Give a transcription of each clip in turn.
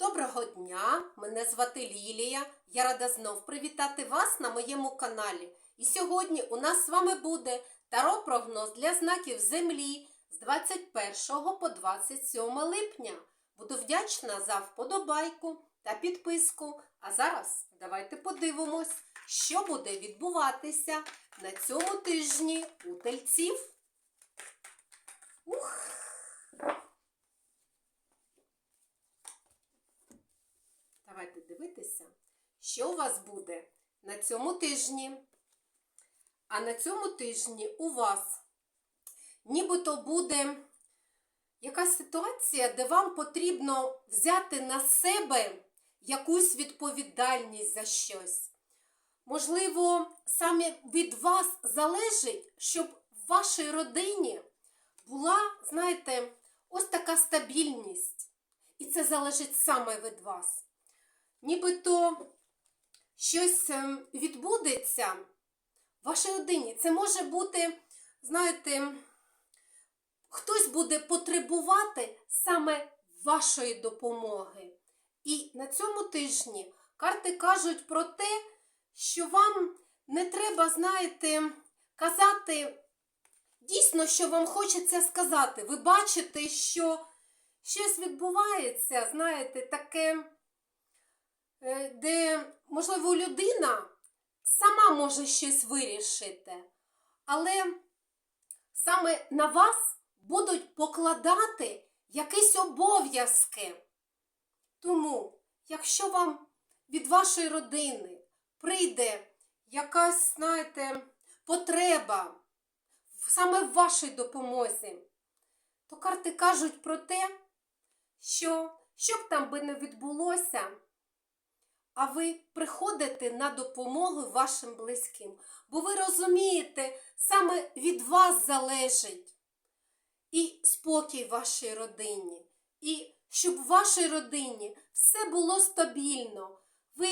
Доброго дня! Мене звати Лілія. Я рада знов привітати вас на моєму каналі. І сьогодні у нас з вами буде таро прогноз для знаків Землі з 21 по 27 липня. Буду вдячна за вподобайку та підписку. А зараз давайте подивимось, що буде відбуватися на цьому тижні у тельців. Давайте дивитися, що у вас буде на цьому тижні. А на цьому тижні у вас нібито буде якась ситуація, де вам потрібно взяти на себе якусь відповідальність за щось. Можливо, саме від вас залежить, щоб в вашій родині була, знаєте, ось така стабільність. І це залежить саме від вас. Нібито щось ем, відбудеться в вашій родині. Це може бути, знаєте, хтось буде потребувати саме вашої допомоги. І на цьому тижні карти кажуть про те, що вам не треба, знаєте, казати дійсно, що вам хочеться сказати. Ви бачите, що щось відбувається, знаєте, таке, де, можливо, людина сама може щось вирішити, але саме на вас будуть покладати якісь обов'язки. Тому, якщо вам від вашої родини прийде якась, знаєте, потреба саме в вашій допомозі, то карти кажуть про те, що що б там би не відбулося, а ви приходите на допомогу вашим близьким. Бо ви розумієте, саме від вас залежить і спокій вашій родині, і щоб в вашій родині все було стабільно. Ви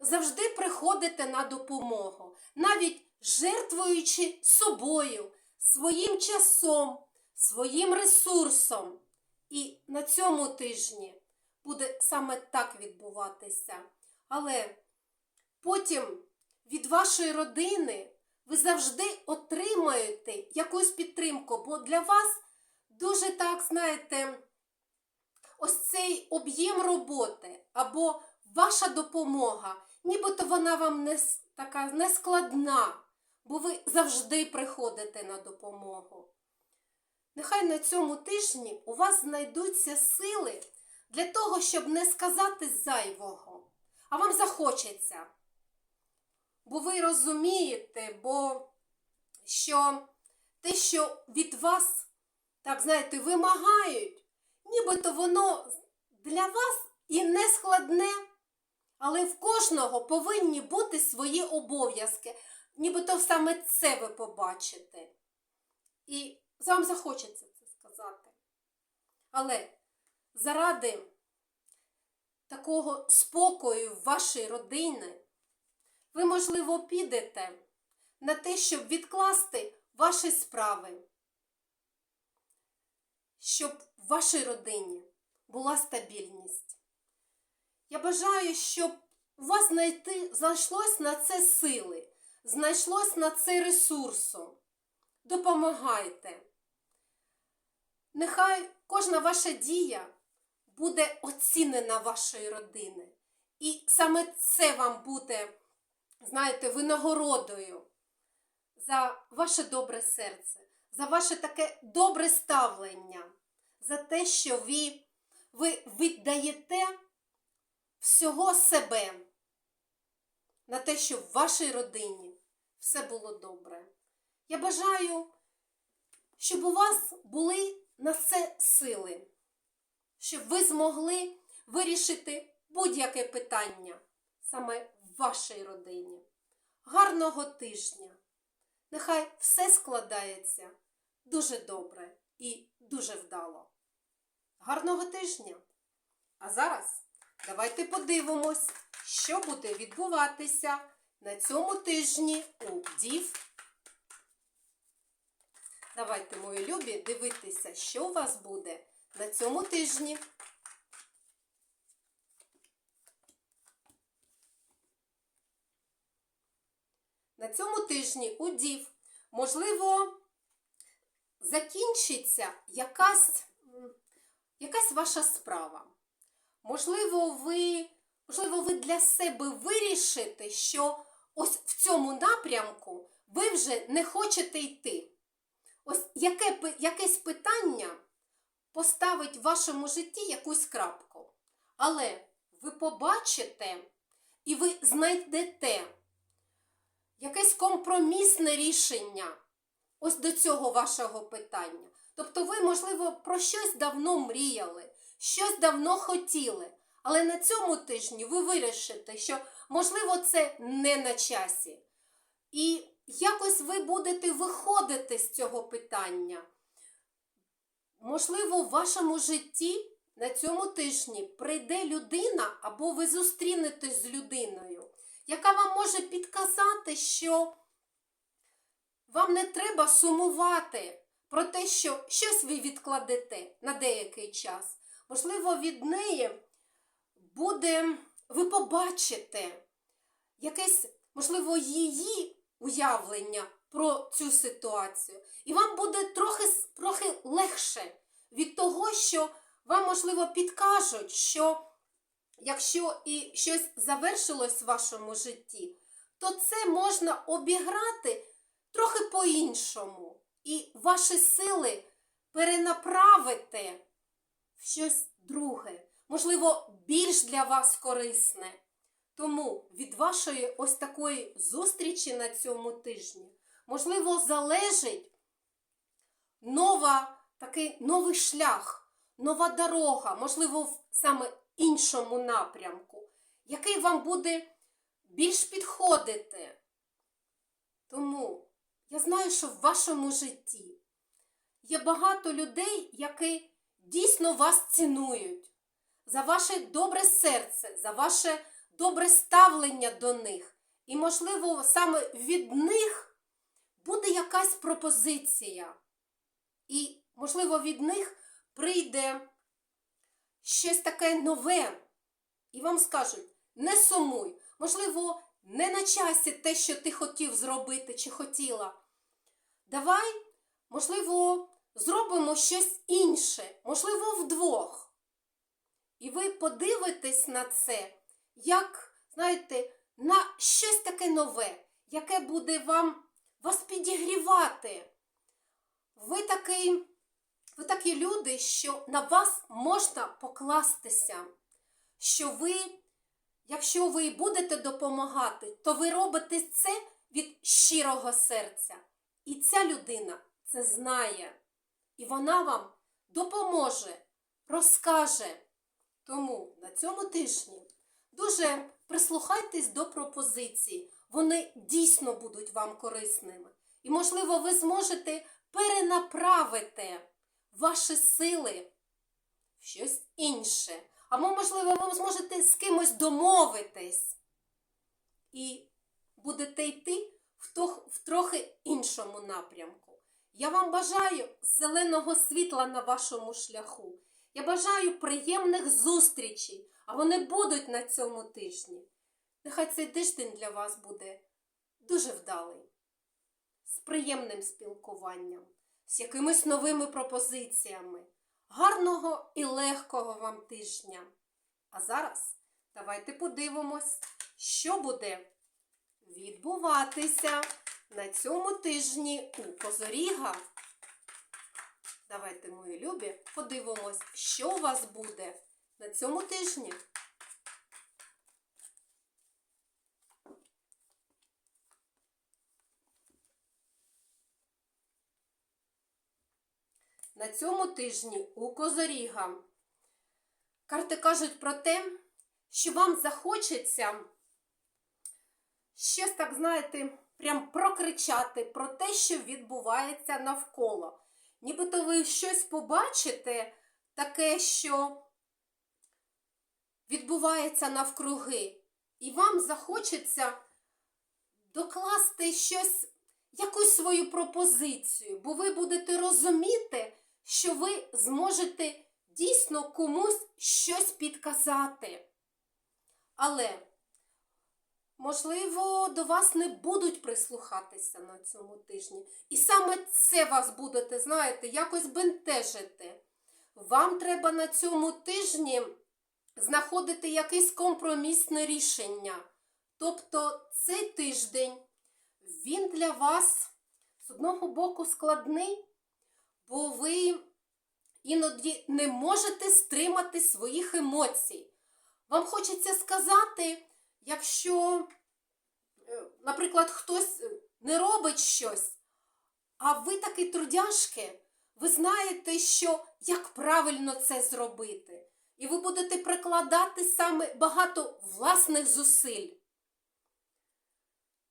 завжди приходите на допомогу, навіть жертвуючи собою, своїм часом, своїм ресурсом. І на цьому тижні буде саме так відбуватися. Але потім від вашої родини ви завжди отримаєте якусь підтримку, бо для вас дуже так, знаєте, ось цей об'єм роботи або ваша допомога, нібито вона вам не така нескладна, бо ви завжди приходите на допомогу. Нехай на цьому тижні у вас знайдуться сили для того, щоб не сказати зайвого, а вам захочеться. Бо ви розумієте, бо що те, що від вас, так знаєте, вимагають, нібито воно для вас і не складне, але в кожного повинні бути свої обов'язки. Нібито саме це ви побачите. І вам захочеться це сказати. Але заради такого спокою в вашій родині, ви, можливо, підете на те, щоб відкласти ваші справи, щоб в вашій родині була стабільність. Я бажаю, щоб у вас знайти, знайшлось на це сили, знайшлось на це ресурсу. Допомагайте. Нехай кожна ваша дія буде оцінена вашої родини. І саме це вам буде, знаєте, винагородою за ваше добре серце, за ваше таке добре ставлення, за те, що ви, ви віддаєте всього себе на те, щоб в вашій родині все було добре. Я бажаю, щоб у вас були на це сили, щоб ви змогли вирішити будь-яке питання саме в вашій родині. Гарного тижня! Нехай все складається дуже добре і дуже вдало. Гарного тижня! А зараз давайте подивимось, що буде відбуватися на цьому тижні у Дів. Давайте, мої любі, дивитися, що у вас буде на цьому тижні. На цьому тижні у Дів, можливо, закінчиться якась якась ваша справа. Можливо, ви, можливо, ви для себе вирішите, що ось в цьому напрямку ви вже не хочете йти. Ось яке, якесь питання поставить в вашому житті якусь крапку. Але ви побачите і ви знайдете якесь компромісне рішення ось до цього вашого питання. Тобто ви, можливо, про щось давно мріяли, щось давно хотіли, але на цьому тижні ви вирішите, що, можливо, це не на часі. І якось ви будете виходити з цього питання. Можливо, в вашому житті на цьому тижні прийде людина, або ви зустрінетесь з людиною, яка вам може підказати, що вам не треба сумувати про те, що щось ви відкладете на деякий час. Можливо, від неї буде, ви побачите якесь, можливо, її уявлення про цю ситуацію. І вам буде трохи, трохи легше від того, що вам, можливо, підкажуть, що якщо і щось завершилось в вашому житті, то це можна обіграти трохи по-іншому. І ваші сили перенаправити в щось друге, можливо, більш для вас корисне. Тому від вашої ось такої зустрічі на цьому тижні, можливо, залежить нова, такий новий шлях, нова дорога, можливо, в саме іншому напрямку, який вам буде більш підходити. Тому я знаю, що в вашому житті є багато людей, які дійсно вас цінують за ваше добре серце, за ваше добре ставлення до них. І, можливо, саме від них буде якась пропозиція. І, можливо, від них прийде щось таке нове. І вам скажуть: не сумуй, можливо, не на часі те, що ти хотів зробити чи хотіла. Давай, можливо, зробимо щось інше, можливо, вдвох. І ви подивитесь на це, як, знаєте, на щось таке нове, яке буде вам вас підігрівати. Ви такий, ви такі люди, що на вас можна покластися, що ви, якщо ви будете допомагати, то ви робите це від щирого серця. І ця людина це знає. І вона вам допоможе, розкаже. Тому на цьому тижні дуже прислухайтесь до пропозицій. Вони дійсно будуть вам корисними. І, можливо, ви зможете перенаправити ваші сили в щось інше. Або, можливо, ви зможете з кимось домовитись і будете йти в, тох, в трохи іншому напрямку. Я вам бажаю зеленого світла на вашому шляху. Я бажаю приємних зустрічей, а вони будуть на цьому тижні. Нехай цей тиждень для вас буде дуже вдалий, з приємним спілкуванням, з якимись новими пропозиціями. Гарного і легкого вам тижня. А зараз давайте подивимось, що буде відбуватися на цьому тижні у Козоріга. Давайте, мої любі, подивимось, що у вас буде на цьому тижні. На цьому тижні у Козоріга карти кажуть про те, що вам захочеться щось так, знаєте, прям прокричати про те, що відбувається навколо. Нібито ви щось побачите, таке, що відбувається навкруги, і вам захочеться докласти щось, якусь свою пропозицію, бо ви будете розуміти, що ви зможете дійсно комусь щось підказати. Але можливо, до вас не будуть прислухатися на цьому тижні. І саме це вас будете, знаєте, якось бентежити. Вам треба на цьому тижні знаходити якесь компромісне рішення. Тобто цей тиждень він для вас з одного боку складний, бо ви іноді не можете стримати своїх емоцій. Вам хочеться сказати, якщо, е, наприклад, хтось е, не робить щось, а ви такий трудяшки, ви знаєте, що як правильно це зробити. І ви будете прикладати саме багато власних зусиль.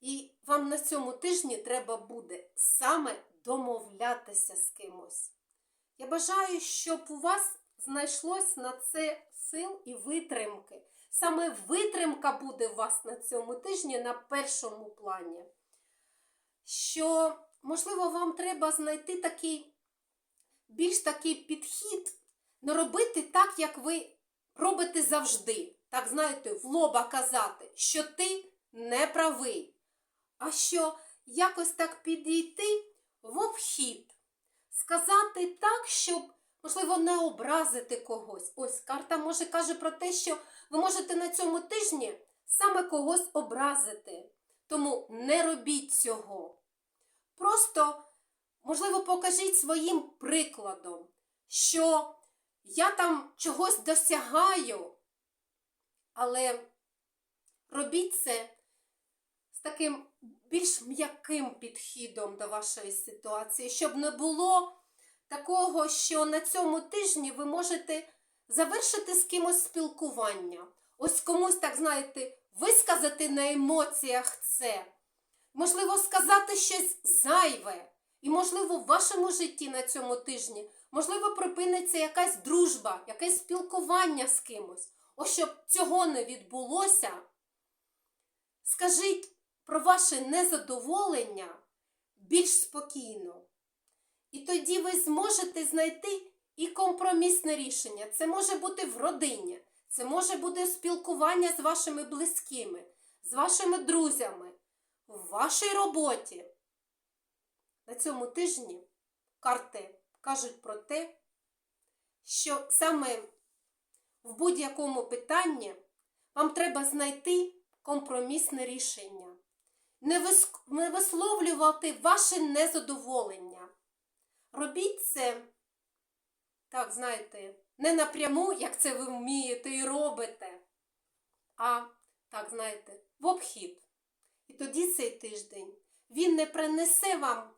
І вам на цьому тижні треба буде саме домовлятися з кимось. Я бажаю, щоб у вас знайшлось на це сил і витримки. Саме витримка буде у вас на цьому тижні на першому плані. Що, можливо, вам треба знайти такий більш такий підхід, не робити так, як ви робите завжди. Так, знаєте, в лоба казати, що ти не правий. А що якось так підійти в обхід, сказати так, щоб, можливо, не образити когось. Ось карта може каже про те, що ви можете на цьому тижні саме когось образити. Тому не робіть цього. Просто, можливо, покажіть своїм прикладом, що я там чогось досягаю, але робіть це з таким більш м'яким підхідом до вашої ситуації, щоб не було такого, що на цьому тижні ви можете завершити з кимось спілкування. Ось комусь, так знаєте, висказати на емоціях це. Можливо, сказати щось зайве. І, можливо, в вашому житті на цьому тижні, можливо, припиниться якась дружба, якесь спілкування з кимось. Ось щоб цього не відбулося, скажіть про ваше незадоволення більш спокійно. І тоді ви зможете знайти і компромісне рішення. Це може бути в родині, це може бути спілкування з вашими близькими, з вашими друзями, в вашій роботі. На цьому тижні карти кажуть про те, що саме в будь-якому питанні вам треба знайти компромісне рішення. Не висловлювати ваше незадоволення. Робіть це, так, знаєте, не напряму, як це ви вмієте і робите, а, так, знаєте, в обхід. І тоді цей тиждень він не принесе вам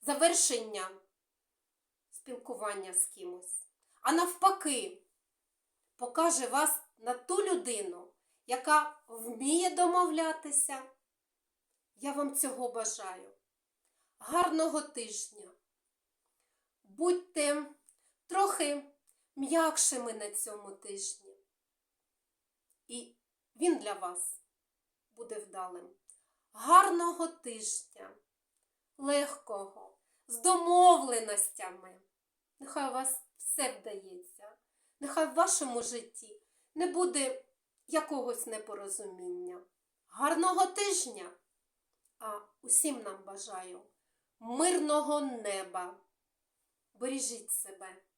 завершення спілкування з кимось, а навпаки, покаже вас на ту людину, яка вміє домовлятися. Я вам цього бажаю. Гарного тижня. Будьте трохи м'якшими на цьому тижні. І він для вас буде вдалим. Гарного тижня, легкого, з домовленостями. Нехай у вас все вдається. Нехай в вашому житті не буде якогось непорозуміння. Гарного тижня! А усім нам бажаю мирного неба. Бережіть себе.